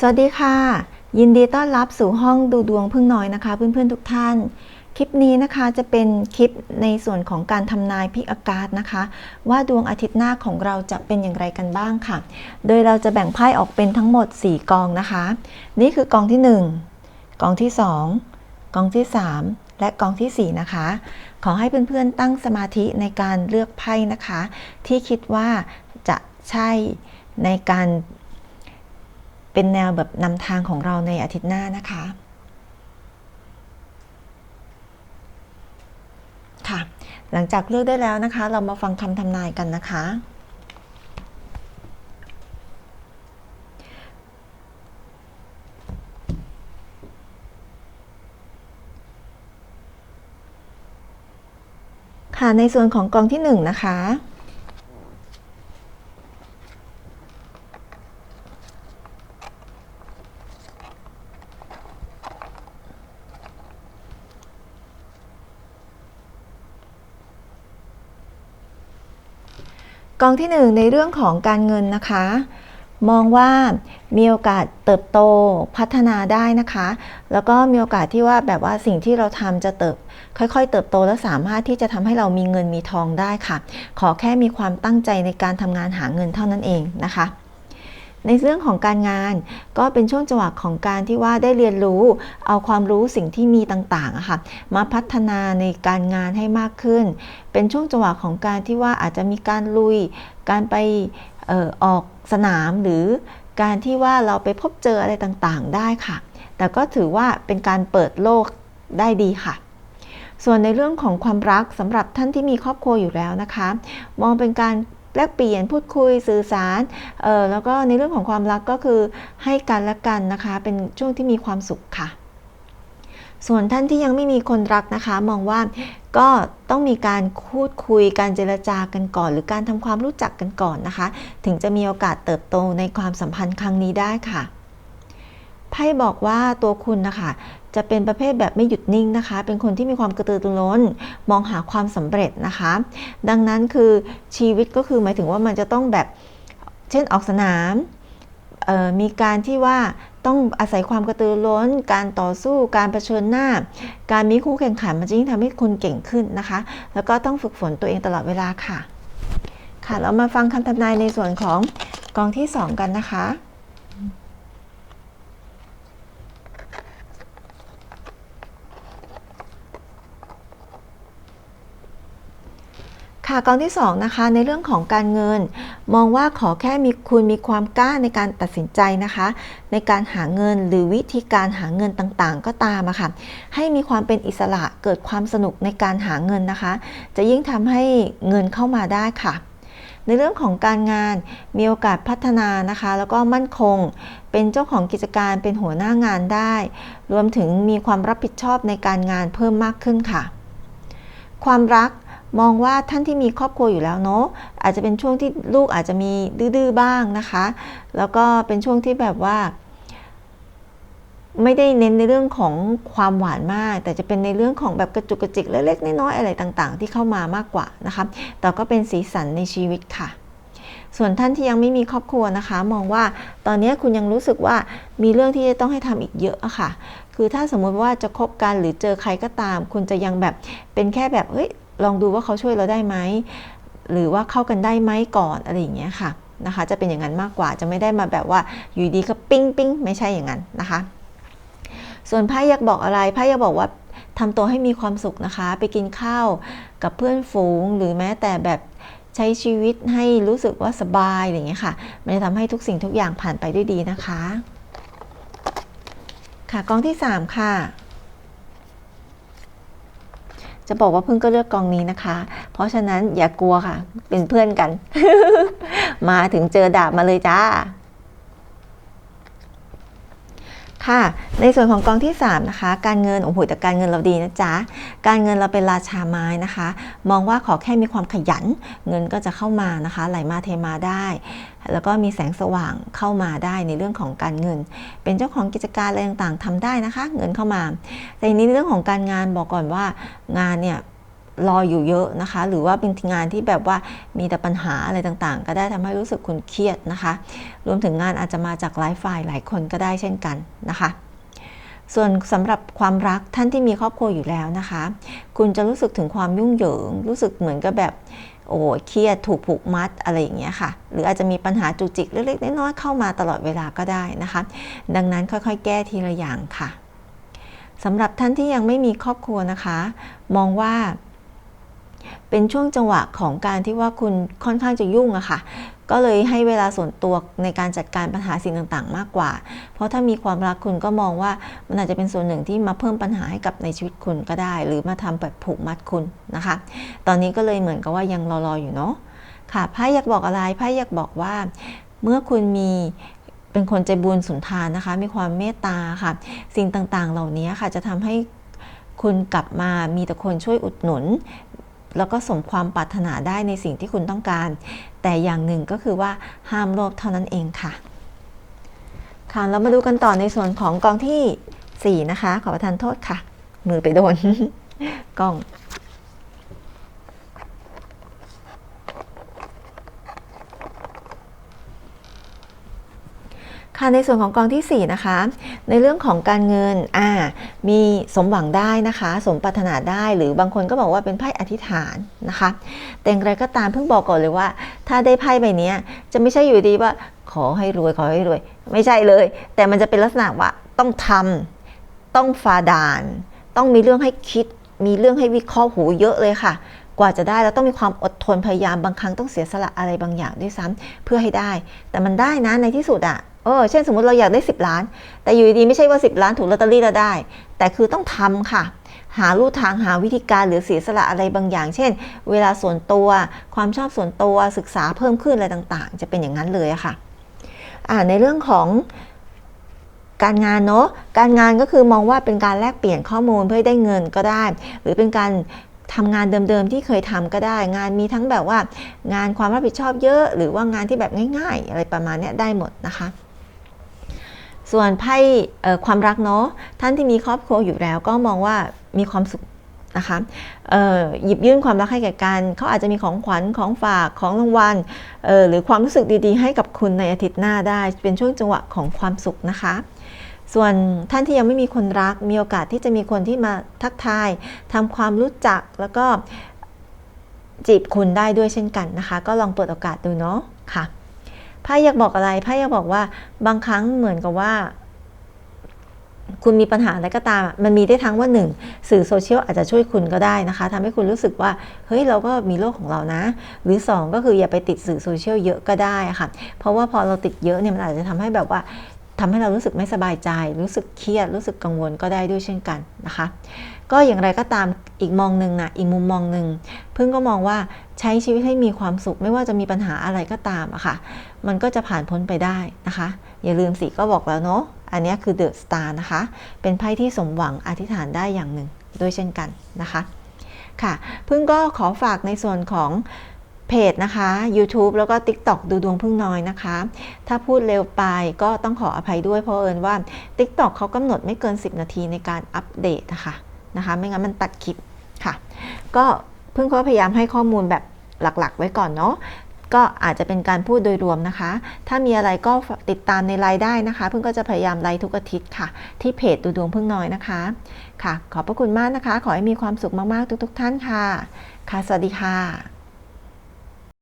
สวัสดีค่ะ ยินดีต้อนรับสู่ห้องดูดวงพึ่งน้อยนะคะ เพื่อนๆทุกท่าน คลิปนี้นะคะจะเป็นคลิปในส่วนของการทำนายพิกอากาศนะคะ ว่าดวงอาทิตย์หน้าของเราจะเป็นอย่างไรกันบ้างค่ะ โดยเราจะแบ่งไพ่ออกเป็นทั้งหมด 4 กองนะคะ นี่คือกองที่ 1 กองที่ 2 กองที่ 3 และกองทีสี่4 นะคะ ขอให้เพื่อนๆตั้งสมาธิในการเลือกไพ่นะคะ ที่คิดว่าจะใช่ในการ เป็นแนวแบบนำทางของเราในอาทิตย์หน้านะคะ ค่ะ หลังจากเลือกได้แล้วนะคะ เรามาฟังคำทำนายกันนะคะ ค่ะในส่วนของกองที่หนึ่งนะคะ กองที่ 1 ในเรื่องของการเงินนะคะ มองว่ามีโอกาสเติบโตพัฒนาได้นะคะ แล้วก็มีโอกาสที่ว่าแบบว่าสิ่งที่เราทำจะเติบ ค่อยๆ เติบโตและสามารถที่จะทำให้เรามีเงินมีทองได้ค่ะ ขอแค่มีความตั้งใจในการทำงานหาเงินเท่านั้นเองนะคะ ในเรื่องของการงานก็เป็นช่วงจังหวะของการที่ว่าได้เรียนรู้ เอาความรู้สิ่งที่มีต่างๆค่ะมาพัฒนาในการงานให้มากขึ้น เป็นช่วงจังหวะของการที่ว่าอาจจะมีการลุย การไปออออกสนามหรือการที่ว่าเราไปพบเจออะไรต่างๆ ได้ค่ะ แต่ก็ถือว่าเป็นการเปิดโลกได้ดีค่ะส่วนในเรื่องของความรักสำหรับท่านที่มีครอบครัวอยู่แล้วนะคะ มองเป็นการ แลกเปลี่ยนพูดคุยสื่อสารเออแล้วก็ในเรื่องของความรักก็คือให้กันและกันนะคะ เป็นช่วงที่มีความสุขค่ะ ส่วนท่านที่ยังไม่มีคนรักนะคะ มองว่าก็ต้องมีการพูดคุยการเจรจากันก่อน หรือการทำความรู้จักกันก่อนนะคะ ถึงจะมีโอกาสเติบโตในความสัมพันธ์ครั้งนี้ได้ค่ะไพ่บอกว่าตัวคุณนะคะ จะเป็นประเภทแบบไม่หยุดนิ่งนะคะ เป็นคนที่มีความกระตือรือร้น มองหาความสำเร็จนะคะ ดังนั้นคือชีวิตก็คือหมายถึงว่ามันจะต้องแบบเช่นออกสนามมีการที่ว่าต้องอาศัยความกระตือร้น การต่อสู้ การรเผชิญหน้า การมีคู่แข่งขันมันจะยิ่งทำให้คุณเก่งขึ้นนะคะ แล้วก็ต้องฝึกฝนตัวเองตลอดเวลาค่ะ ค่ะ เรามาฟังคำทำนายในส่วนของกองที่ 2 กันนะคะ ค่ะกองที่2นะคะในเรื่องของการเงิน มองว่าขอแค่มีคุณมีความกล้าในการตัดสินใจนะคะ ในการหาเงินหรือวิธีการหาเงินต่างๆ ก็ตามอะค่ะให้มีความเป็นอิสระเกิดความสนุกในการหาเงินนะคะ จะยิ่งทำให้เงินเข้ามาได้ค่ะ ในเรื่องของการงานมีโอกาสพัฒนานะคะ แล้วก็มั่นคงเป็นเจ้าของกิจการเป็นหัวหน้างานได้ รวมถึงมีความรับผิดชอบในการงานเพิ่มมากขึ้นค่ะ ความรัก มองว่าท่านที่มีครอบครัวอยู่แล้วเนาะอาจจะเป็นช่วงที่ลูกอาจจะมีดื้อๆบ้างนะคะ แล้วก็เป็นช่วงที่แบบว่า ไม่ได้เน้นในเรื่องของความหวานมาก แต่จะเป็นในเรื่องของแบบกระจุกกระจิกเล็กๆน้อยๆอะไรต่างๆ ที่เข้ามามากกว่านะคะแต่ก็เป็นสีสันในชีวิตค่ะ ส่วนท่านที่ยังไม่มีครอบครัวนะคะ มองว่าตอนนี้คุณยังรู้สึกว่ามีเรื่องที่จะต้องให้ทำอีกเยอะอะค่ะ คือถ้าสมมุติว่าจะคบกันหรือเจอใครก็ตาม คุณจะยังแบบเป็นแค่แบบเฮ้ย ลองดูว่าเขาช่วยเราได้ไหมหรือว่าเข้ากันได้ไหมก่อนอะไรอย่างเงี้ยค่ะนะคะ จะเป็นอย่างนั้นมากกว่าจะไม่ได้มาแบบว่าอยู่ดีก็ปิ้งปิ้งไม่ใช่อย่างนั้นนะคะ ส่วนไพ่อยากบอกอะไรไพ่อยากบอกว่าทำตัวให้มีความสุขนะคะ ไปกินข้าวกับเพื่อนฝูง หรือแม้แต่แบบใช้ชีวิตให้รู้สึกว่าสบายอะไรอย่างเงี้ยค่ะ มันจะทำให้ทุกสิ่งทุกอย่างผ่านไปได้ดีนะคะ ค่ะกองที่ 3 ค่ะ จะบอกว่าเพิ่งก็เลือกกองนี้นะคะ เพราะฉะนั้นอย่ากลัวค่ะ เป็นเพื่อนกัน มาถึงเจอดาบมาเลยจ้า ค่ะ ในส่วนของกองที่ 3 นะคะ การเงินโอ้โหแต่การเงินเราดีนะจ๊ะ การเงินเราเป็นราชาไม้นะคะ มองว่าขอแค่มีความขยัน เงินก็จะเข้ามานะคะ ไหลมาเทมาได้ แล้วก็มีแสงสว่างเข้ามาได้ในเรื่องของการเงิน เป็นเจ้าของกิจการอะไรต่างๆทำได้นะคะ เงินเข้ามา แต่ในเรื่องของการงานบอกก่อนว่างานเนี่ย รออยู่เยอะนะคะ หรือว่าเป็นงานที่แบบว่ามีแต่ปัญหาอะไรต่างๆ ก็ได้ทำให้รู้สึกคุณเครียดนะคะ รวมถึงงานอาจจะมาจากหลายฝ่ายหลายคนก็ได้เช่นกันนะคะส่วนสำหรับความรักท่านที่มีครอบครัวอยู่แล้วนะคะ คุณจะรู้สึกถึงความยุ่งเหยิง รู้สึกเหมือนกับแบบโอ้เครียดถูกผูกมัดอะไรอย่างเงี้ยค่ะ หรืออาจจะมีปัญหาจุกจิกเล็กๆน้อยๆเข้ามาตลอดเวลาก็ได้นะคะ ดังนั้นค่อยๆ แก้ทีละอย่างค่ะสำหรับท่านที่ยังไม่มีครอบครัวนะคะ มองว่า เป็นช่วงจังหวะของการที่ว่าคุณค่อนข้างจะยุ่งอะค่ะ ก็เลยให้เวลาส่วนตัวในการจัดการปัญหาสิ่งต่างๆ มากกว่า เพราะถ้ามีความรักคุณก็มองว่ามันอาจจะเป็นส่วนหนึ่งที่มาเพิ่มปัญหาให้กับในชีวิตคุณก็ได้ หรือมาทำแบบผูกมัดคุณนะคะ ตอนนี้ก็เลยเหมือนกับว่ายังรอๆอยู่เนาะค่ะไพ่อยากบอกอะไรไพ่อยากบอกว่า เมื่อคุณมีเป็นคนใจบุญสุนทานนะคะ มีความเมตตาค่ะ สิ่งต่างๆ เหล่านี้ค่ะจะทำให้คุณกลับมามีแต่คนช่วยอุดหนุน แล้วก็สมความปรารถนาได้ในสิ่งที่คุณต้องการ แต่อย่างหนึ่งก็คือว่าห้ามโลภเท่านั้นเองค่ะ ค่ะเรามาดูกันต่อในส่วนของกองที่ 4 นะคะ ขอประทานโทษค่ะ มือไปโดนกล้อง ค่ะในส่วนของกองที่ 4 นะคะ ในเรื่องของการเงินอ่ามีสมหวังได้นะคะ สมปรารถนาได้หรือบางคนก็บอกว่าเป็นไพ่อธิษฐานนะคะแต่อย่างไรก็ตามเพิ่งบอกก่อนเลยว่า ถ้าได้ไพ่ใบนี้จะไม่ใช่อยู่ดีว่าขอให้รวยขอให้รวย ไม่ใช่เลย แต่มันจะเป็นลักษณะว่าต้องทำต้องฝ่าดาน ต้องมีเรื่องให้คิด มีเรื่องให้วิเคราะห์หูเยอะเลยค่ะกว่าจะได้เราต้องมีความอดทนพยายามบางครั้งต้องเสียสละอะไรบางอย่างด้วยซ้ำเพื่อให้ได้ แต่มันได้นะในที่สุดอะ เออเช่นสมมติเราอยากได้ 10 ล้าน แต่อยู่ดีๆไม่ใช่ว่า 10 ล้านถูกลอตเตอรี่แล้วได้ แต่คือต้องทำค่ะ หาลู่ทางหาวิธีการหรือเสียสละอะไรบางอย่าง เช่น เวลาส่วนตัวความชอบส่วนตัวศึกษาเพิ่มขึ้นอะไรต่างๆ จะเป็นอย่างนั้นเลยค่ะอ่าในเรื่องของการงานเนาะการงานก็คือมองว่าเป็นการแลกเปลี่ยนข้อมูลเพื่อให้ได้เงินก็ได้ หรือเป็นการทำงานเดิมๆที่เคยทำก็ได้ งานมีทั้งแบบว่า งานความรับผิดชอบเยอะ หรือว่างานที่แบบง่าย ๆ อะไรประมาณนี้ได้หมดนะคะ ส่วนไพ่ความรักเนาะท่านที่มีครอบครัวอยู่แล้วก็มองว่ามีความสุขนะคะหยิบยื่นความรักให้แก่กันเขาอาจจะมีของขวัญของฝากของรางวัลหรือความรู้สึกดีๆ ให้กับคุณในอาทิตย์หน้าได้ เป็นช่วงจังหวะของความสุขนะคะ ส่วนท่านที่ยังไม่มีคนรัก มีโอกาสที่จะมีคนที่มาทักทายทำความรู้จักแล้วก็จีบคุณได้ด้วยเช่นกันนะคะ ก็ลองเปิดโอกาสดูเนาะค่ะ ไพ่อยากบอกอะไรไพ่อยากบอกว่าบางครั้งเหมือนกับว่า คุณมีปัญหาอะไรก็ตาม มันมีได้ทั้งว่าหนึ่งสื่อโซเชียลอาจจะช่วยคุณก็ได้นะคะทำให้คุณรู้สึกว่า เฮ้ยเราก็มีโลกของเรานะ หรือสองก็คืออย่าไปติดสื่อโซเชียลเยอะก็ได้ค่ะ เพราะว่าพอเราติดเยอะเนี่ยมันอาจจะทำให้แบบว่าทำให้เรารู้สึกไม่สบายใจ รู้สึกเครียด รู้สึกกังวลก็ได้ด้วยเช่นกันนะคะ ก็อย่างไรก็ตามอีกมองหนึ่งนะอีกมุมมองหนึ่งพิ่งก็มองว่าใช้ชีวิตให้มีความสุขไม่ว่าจะมีปัญหาอะไรก็ตามอะค่ะ มันก็จะผ่านพ้นไปได้นะคะ อย่าลืมสิก็บอกแล้วเนาะอันนี้คือเดอะสตาร์นะคะ เป็นไพ่ที่สมหวังอธิษฐานได้อย่างหนึ่งด้วยเช่นกันนะคะค่ะพิ่งก็ขอฝากในส่วนของเพจนะคะ YouTube แล้วก็ TikTok ดูดวงพึ่งน้อยนะคะ ถ้าพูดเร็วไปก็ต้องขออภัยด้วยเพราะเอิญว่า TikTok เขากำหนดไม่เกิน 10 นาทีในการอัปเดตนะคะ นะคะ ไม่งั้นมันตัดคลิปค่ะ ก็เพิ่งก็พยายามให้ข้อมูลแบบหลักๆ ไว้ก่อนเนาะก็อาจจะเป็นการพูดโดยรวมนะคะ ถ้ามีอะไรก็ติดตามในไลน์ได้นะคะ เพิ่งก็จะพยายามไลน์ทุกอาทิตย์ค่ะ ที่เพจดูดวงเพิ่งน้อยนะคะ ค่ะ ขอบพระคุณมากนะคะ ขอให้มีความสุขมากๆทุก ๆ ท่านค่ะ ค่ะ สวัสดีค่ะ